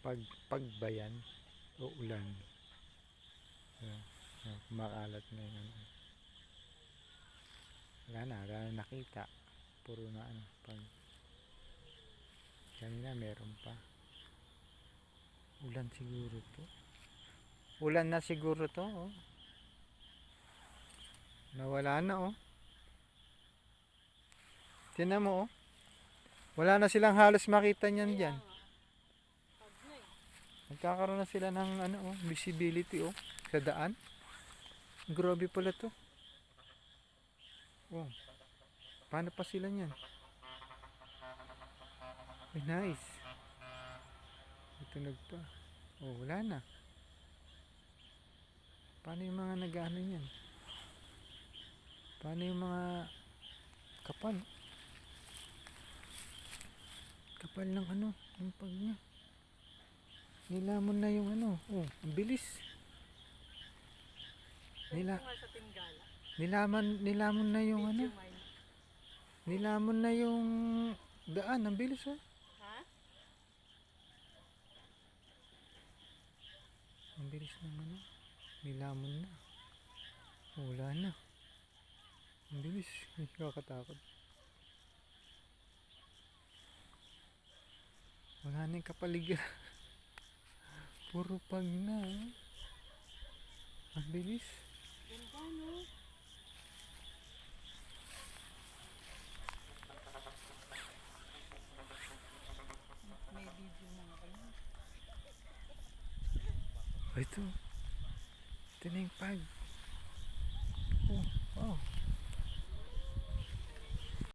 pag pagbayan o ulan. Uh, kumakalat na yung. Wala na, wala na nakita. Puro na ano, pag kanina meron pa. Ulan siguro to. Ulan na siguro to, oh. Nawala na, oh. Tinan mo, oh. Wala na silang halos makita niyan dyan. Nagkakaroon na sila ng ano, oh, visibility oh, sa daan. Grabe pala to. Oh. Paano pa sila niyan? Ay, nice. Ito nagpa. Oh, wala na. Paano yung mga nag-ano niyan? Paano yung mga kapal? Kapal ng ano, yung pag niya. Nilamon na yung ano. Oh, ang bilis. Nila, nilaman, nilamon na yung ano. Nilamon na yung daan. Ang bilis oh. Ha? Ang bilis ng ano. Nilamon na. Wala na. Ang bilis. Ay, kakatakot. Wala na yung kapaligiran. Puro pag na. oh. Ang bilis. Ganda no? May video na nga. Oh, ito. Ito na yung pag.